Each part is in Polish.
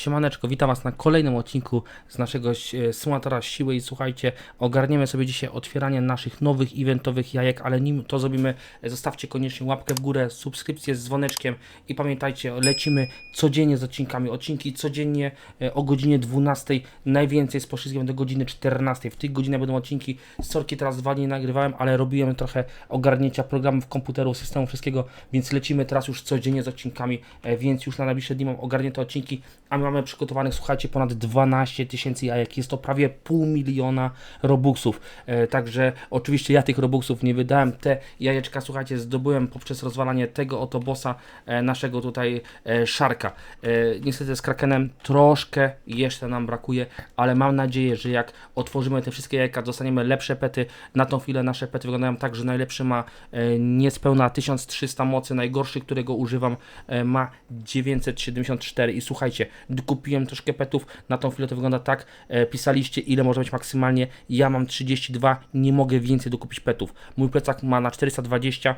Siemaneczko, witam Was na kolejnym odcinku z naszego e, symulatora siły i słuchajcie, ogarniemy sobie dzisiaj otwieranie naszych nowych eventowych jajek, ale nim to zrobimy, zostawcie koniecznie łapkę w górę, subskrypcję z dzwoneczkiem i pamiętajcie, lecimy codziennie z odcinkami, odcinki codziennie e, o godzinie 12, najwięcej z poszyskiem do godziny 14, w tych godzinach będą odcinki, sorki teraz dwa dni nagrywałem, ale robiłem trochę ogarnięcia programów, komputerów, systemu, wszystkiego, więc lecimy teraz już codziennie z odcinkami, e, więc już na najbliższe dni mam ogarnięte odcinki, a my mamy przygotowanych, słuchajcie, ponad 12 tysięcy jajek. Jest to prawie pół miliona robuxów. E, także oczywiście ja tych robuxów nie wydałem. Te jajeczka, słuchajcie, zdobyłem poprzez rozwalanie tego oto bossa e, naszego tutaj e, szarka. E, niestety z Krakenem troszkę jeszcze nam brakuje, ale mam nadzieję, że jak otworzymy te wszystkie jajka, dostaniemy lepsze pety. Na tą chwilę nasze pety wyglądają tak, że najlepszy ma e, niespełna 1300 mocy, najgorszy, którego używam, e, ma 974 i słuchajcie, kupiłem troszkę petów, na tą chwilę to wygląda tak, e, pisaliście ile może być maksymalnie, ja mam 32, nie mogę więcej dokupić petów. Mój plecak ma na 420,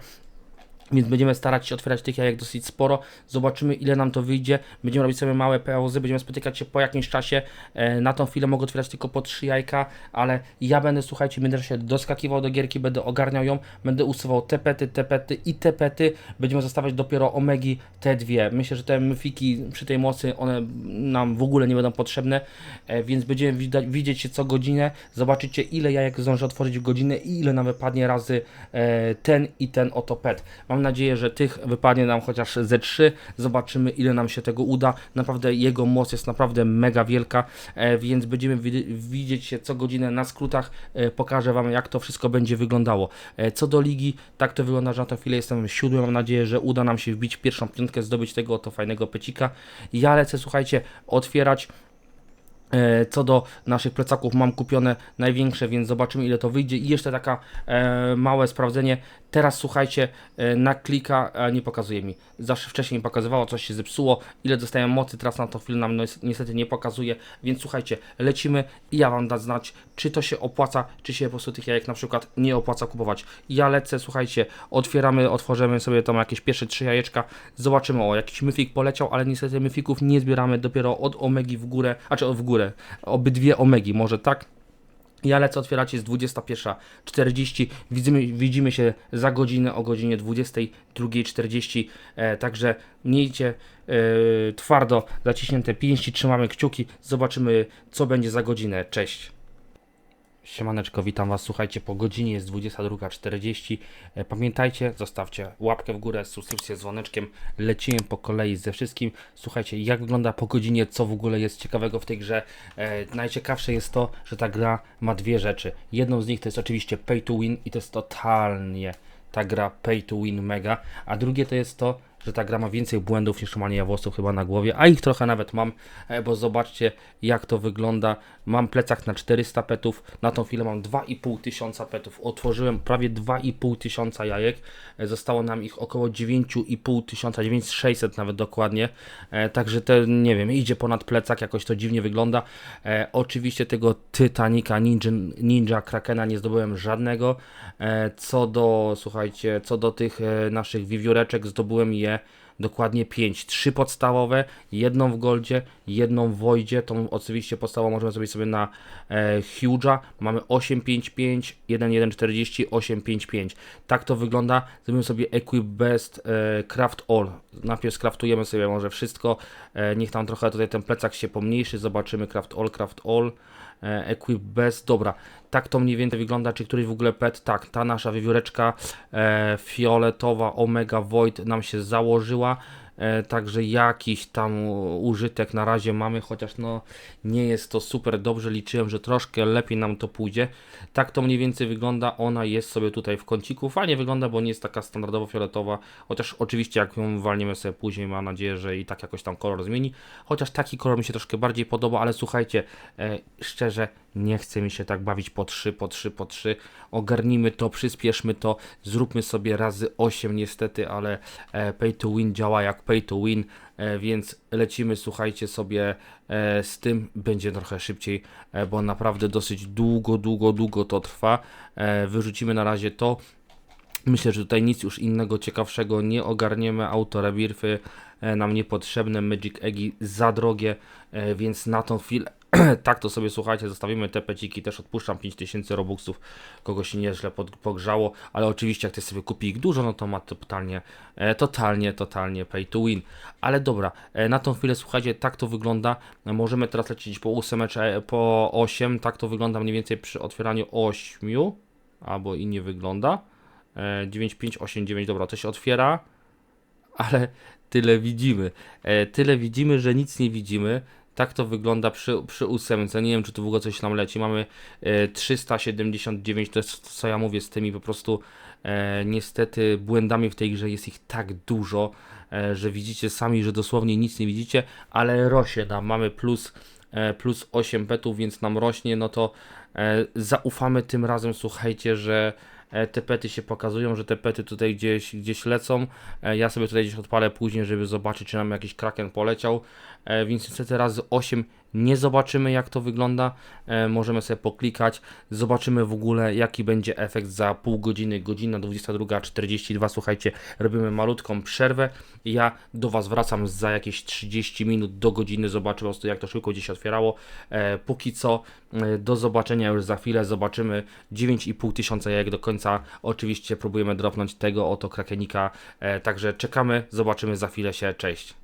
więc będziemy starać się otwierać tych jajek dosyć sporo. Zobaczymy, ile nam to wyjdzie. Będziemy robić sobie małe pauzy, będziemy spotykać się po jakimś czasie. E, na tą chwilę mogę otwierać tylko po trzy jajka, ale ja będę, słuchajcie, będę się doskakiwał do gierki, będę ogarniał ją, będę usuwał te pety, te pety i te pety. Będziemy zostawiać dopiero omegi, te dwie. Myślę, że te myfiki przy tej mocy, one nam w ogóle nie będą potrzebne, e, więc będziemy widzieć się co godzinę. Zobaczycie, ile jajek zdążę otworzyć w godzinę i ile nam wypadnie razy e, ten i ten oto pet. Mam nadzieję, że tych wypadnie nam chociaż ze 3. Zobaczymy, ile nam się tego uda. Naprawdę jego moc jest naprawdę mega wielka, e, więc będziemy wid- widzieć się co godzinę na skrótach. E, pokażę Wam, jak to wszystko będzie wyglądało. E, co do ligi, tak to wygląda, że na tę chwilę jestem siódmy. Mam nadzieję, że uda nam się wbić pierwszą piątkę, zdobyć tego oto fajnego pecika. Ja lecę, słuchajcie, otwierać. Co do naszych plecaków mam kupione największe, więc zobaczymy ile to wyjdzie. I jeszcze taka e, małe sprawdzenie. Teraz słuchajcie, e, na klika nie pokazuje mi. Zawsze wcześniej mi pokazywało, coś się zepsuło. Ile dostałem mocy, teraz na to chwilę nam no, niestety nie pokazuje. Więc słuchajcie, lecimy i ja wam da znać, czy to się opłaca, czy się po prostu tych jajek na przykład nie opłaca kupować. Ja lecę, słuchajcie, otwieramy, otworzymy sobie tam jakieś pierwsze trzy jajeczka. Zobaczymy, o jakiś myfik poleciał, ale niestety myfików nie zbieramy dopiero od omegi w górę, a czy w górę, obydwie omegi, może tak? Ja lecę otwierać, jest 21.40, widzimy, widzimy się za godzinę o godzinie 22.40, e, także miejcie e, twardo zaciśnięte pięści, trzymamy kciuki, zobaczymy co będzie za godzinę, cześć. Siemaneczko, witam Was. Słuchajcie, po godzinie jest 22.40. E, Pamiętajcie, zostawcie łapkę w górę, subskrypcję z dzwoneczkiem. Lecimy po kolei ze wszystkim. Słuchajcie, jak wygląda po godzinie, co w ogóle jest ciekawego w tej grze. E, najciekawsze jest to, że ta gra ma dwie rzeczy. Jedną z nich to jest oczywiście pay to win i to jest totalnie ta gra pay to win mega, a drugie to jest to, że ta gra ma więcej błędów niż mania włosów chyba na głowie, a ich trochę nawet mam, e, bo zobaczcie jak to wygląda. Mam plecak na 400 petów, na tą chwilę mam 2,5 tysiąca petów. Otworzyłem prawie 2,5 tysiąca jajek, e, zostało nam ich około 9,5 tysiąca, 9600 nawet dokładnie, e, także to nie wiem, idzie ponad plecak, jakoś to dziwnie wygląda. E, oczywiście tego Titanica Ninja, Ninja Krakena nie zdobyłem żadnego. Co do, słuchajcie, co do tych naszych wiewióreczek zdobyłem je dokładnie 5. Trzy podstawowe, jedną w goldzie, jedną w voidzie. Tą oczywiście podstawową możemy zrobić sobie na e, Huge'a. Mamy 855, 1140, 855. Tak to wygląda. Zrobimy sobie Equip Best e, Craft All. Najpierw skraftujemy sobie może wszystko. E, niech tam trochę tutaj ten plecak się pomniejszy. Zobaczymy Craft All, Craft All. E, Equip Best, dobra, tak to mniej więcej wygląda, czy któryś w ogóle pet, tak, ta nasza wiewióreczka e, fioletowa Omega Void nam się założyła, także jakiś tam użytek na razie mamy, chociaż no nie jest to super dobrze, liczyłem, że troszkę lepiej nam to pójdzie, tak to mniej więcej wygląda, ona jest sobie tutaj w kąciku, fajnie wygląda, bo nie jest taka standardowo fioletowa, chociaż oczywiście jak ją walniemy sobie później, mam nadzieję, że i tak jakoś tam kolor zmieni, chociaż taki kolor mi się troszkę bardziej podoba, ale słuchajcie, e, szczerze, nie chce mi się tak bawić po 3, po 3, po 3. Ogarnijmy to, przyspieszmy to, zróbmy sobie razy 8 niestety, ale e, pay to win działa jak pay to win, e, więc lecimy, słuchajcie sobie e, z tym, będzie trochę szybciej, bo naprawdę dosyć długo, długo, długo to trwa. Wyrzucimy na razie to, Myślę, że tutaj nic już innego ciekawszego nie ogarniemy. Autorebirfy e, nam niepotrzebne, Magic Eggi za drogie, więc na tą chwilę tak to sobie słuchajcie, zostawimy te peciki, też odpuszczam 5000 robuxów, kogoś się nieźle pod, pogrzało, ale oczywiście jak ktoś sobie kupi ich dużo, no to ma to totalnie, e, totalnie, totalnie pay to win. Ale dobra, e, na tą chwilę słuchajcie, tak to wygląda, możemy teraz lecieć po 8, czy e, po 8, tak to wygląda mniej więcej przy otwieraniu 8, albo i nie wygląda, e, 9, 5, 8, 9, dobra, to się otwiera, ale tyle widzimy, tyle widzimy, że nic nie widzimy, tak to wygląda przy, przy ósemce. Nie wiem, czy tu w ogóle coś nam leci. Mamy e, 379, to jest co ja mówię z tymi po prostu e, niestety błędami w tej grze jest ich tak dużo, e, że widzicie sami, że dosłownie nic nie widzicie, ale rośnie nam. Mamy plus, e, plus 8 petów, więc nam rośnie, no to e, zaufamy tym razem, słuchajcie, że e, te pety się pokazują, że te pety tutaj gdzieś, gdzieś lecą. E, Ja sobie tutaj gdzieś odpalę później, żeby zobaczyć, czy nam jakiś kraken poleciał. E, Więc niestety razy 8 nie zobaczymy, jak to wygląda. E, Możemy sobie poklikać, zobaczymy w ogóle, jaki będzie efekt za pół godziny, godzina 22.42. Słuchajcie, robimy malutką przerwę. Ja do Was wracam za jakieś 30 minut do godziny. Prostu, jak to szybko gdzieś otwierało. E, Póki co, e, do zobaczenia już za chwilę. Zobaczymy 9,5 tysiąca jajek do końca. Oczywiście próbujemy dropnąć tego oto krakenika. E, Także czekamy, zobaczymy za chwilę się. Cześć.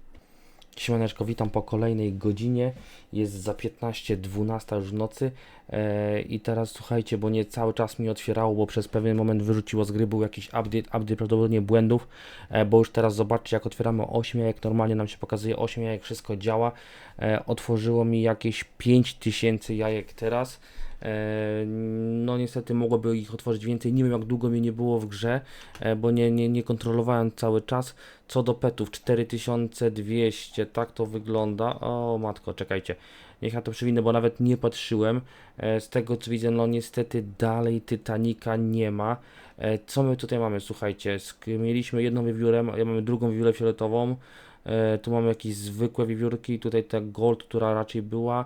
Siemaneczko, witam po kolejnej godzinie. Jest za 15.12 już w nocy. E, I teraz słuchajcie, bo nie cały czas mi otwierało, bo przez pewien moment wyrzuciło z gry, był jakiś update, update prawdopodobnie błędów, e, bo już teraz zobaczcie, jak otwieramy 8 jajek, normalnie nam się pokazuje 8 jajek, wszystko działa. E, otworzyło mi jakieś 5000 jajek teraz. E, No niestety mogłoby ich otworzyć więcej. Nie wiem jak długo mnie nie było w grze, e, bo nie, nie, nie kontrolowałem cały czas. Co do petów 4200, tak to wygląda. O matko, czekajcie. Niech ja to przewinę, bo nawet nie patrzyłem. E, Z tego co widzę, no niestety dalej Titanika nie ma. Co my tutaj mamy? Słuchajcie, mieliśmy jedną wiewiórę, ja mamy drugą wiewiórę fioletową. Tu mamy jakieś zwykłe wiewiórki, tutaj ta gold, która raczej była.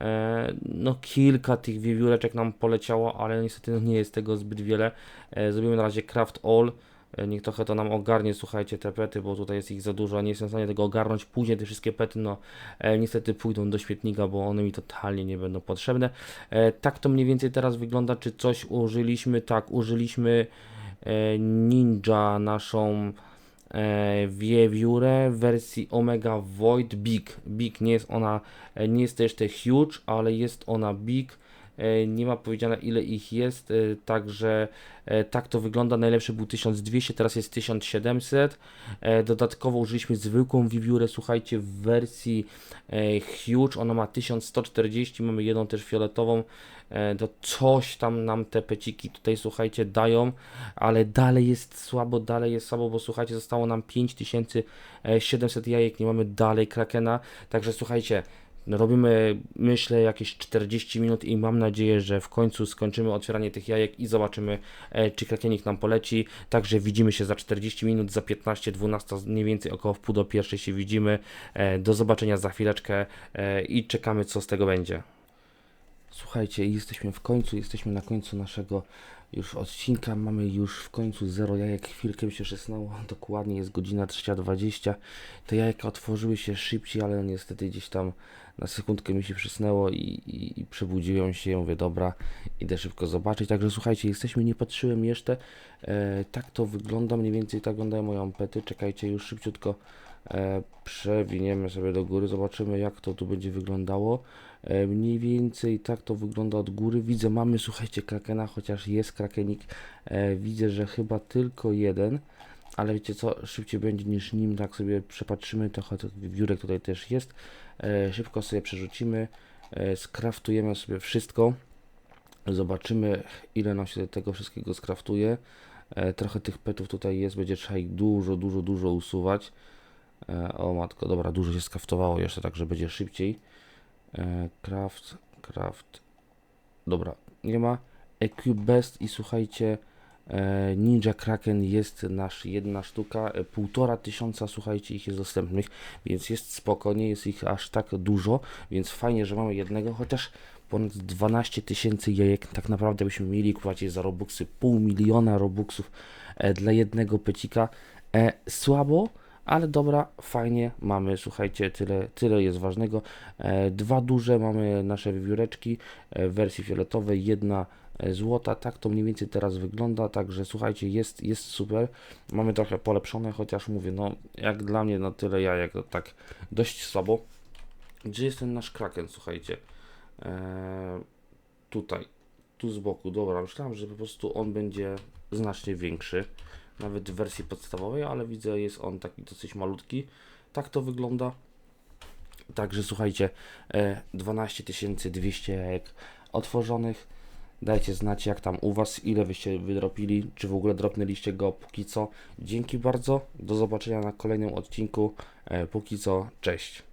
E, No kilka tych wiewióreczek nam poleciało, ale niestety no, nie jest tego zbyt wiele. E, Zrobimy na razie craft all. E, Niech trochę to nam ogarnie, słuchajcie, te pety, bo tutaj jest ich za dużo, nie jestem w stanie tego ogarnąć. Później te wszystkie pety, no niestety pójdą do śmietnika, bo one mi totalnie nie będą potrzebne. Tak to mniej więcej teraz wygląda, czy coś użyliśmy? Tak, użyliśmy Ninja, naszą wiewiórę w wersji Omega Void Big. Big nie jest ona, e, nie jest to jeszcze huge, ale jest ona big. E, Nie ma powiedziane ile ich jest, e, także e, tak to wygląda. Najlepszy był 1200, teraz jest 1700. E, Dodatkowo użyliśmy zwykłą wiewiórę, słuchajcie, w wersji huge. Ona ma 1140, mamy jedną też fioletową. To coś tam nam te peciki tutaj, słuchajcie, dają, ale dalej jest słabo, dalej jest słabo, bo słuchajcie, zostało nam 5700 jajek, nie mamy dalej krakena. Także słuchajcie, robimy, myślę, jakieś 40 minut i mam nadzieję, że w końcu skończymy otwieranie tych jajek i zobaczymy, e, czy krakienik nam poleci. Także widzimy się za 40 minut, za 15, 12, mniej więcej około w pół do pierwszej się widzimy. E, do zobaczenia za chwileczkę e, i czekamy, co z tego będzie. Słuchajcie, jesteśmy w końcu, jesteśmy na końcu naszego już odcinka. Mamy już w końcu zero jajek. Chwilkę mi się szesnało, dokładnie jest godzina 3.20. Te jajka otworzyły się szybciej, ale niestety gdzieś tam na sekundkę mi się przysnęło i, i, i przebudziłem się. Mówię, dobra, idę szybko zobaczyć. Także słuchajcie, jesteśmy, nie patrzyłem jeszcze. E, tak to wygląda, mniej więcej tak wyglądają moje ampety. Czekajcie, już szybciutko przewiniemy sobie do góry, zobaczymy jak to tu będzie wyglądało. E, mniej więcej tak to wygląda od góry. Widzę, mamy, słuchajcie, krakena, chociaż jest krakenik. E, widzę, że chyba tylko jeden, ale wiecie co, szybciej będzie niż nim, tak sobie przepatrzymy, trochę tych wiórek tutaj też jest. E, szybko sobie przerzucimy, e, skraftujemy sobie wszystko. Zobaczymy, ile nam się tego wszystkiego skraftuje. E, trochę tych petów tutaj jest, będzie trzeba ich dużo, dużo, dużo usuwać. E, o matko, dobra, dużo się skraftowało jeszcze, także będzie szybciej. E, craft, craft. Dobra, nie ma. EQ Best i słuchajcie, e, Ninja Kraken jest nasz jedna sztuka, półtora tysiąca, słuchajcie, ich jest dostępnych, więc jest spoko, nie jest ich aż tak dużo, więc fajnie, że mamy jednego, chociaż ponad 12 tysięcy jajek. Tak naprawdę byśmy mieli je za robuxy, pół miliona robuxów dla jednego pecika. Słabo, ale dobra, fajnie, mamy, słuchajcie, tyle, tyle jest ważnego. E, dwa duże mamy nasze wiewióreczki e, w wersji fioletowej, jedna e, złota, tak to mniej więcej teraz wygląda, także słuchajcie, jest, jest super. Mamy trochę polepszone, chociaż mówię, no jak dla mnie na tyle jajek, to tak dość słabo. Gdzie jest ten nasz kraken, słuchajcie? Tutaj, tu z boku, dobra, myślałem, że po prostu on będzie znacznie większy nawet w wersji podstawowej, ale widzę, jest on taki dosyć malutki. Tak to wygląda. Także słuchajcie, e, 12 200 jajek otworzonych. Dajcie znać, jak tam u Was, ile wyście wydropili, czy w ogóle dropnęliście go póki co. Dzięki bardzo, do zobaczenia na kolejnym odcinku. E, Póki co, cześć.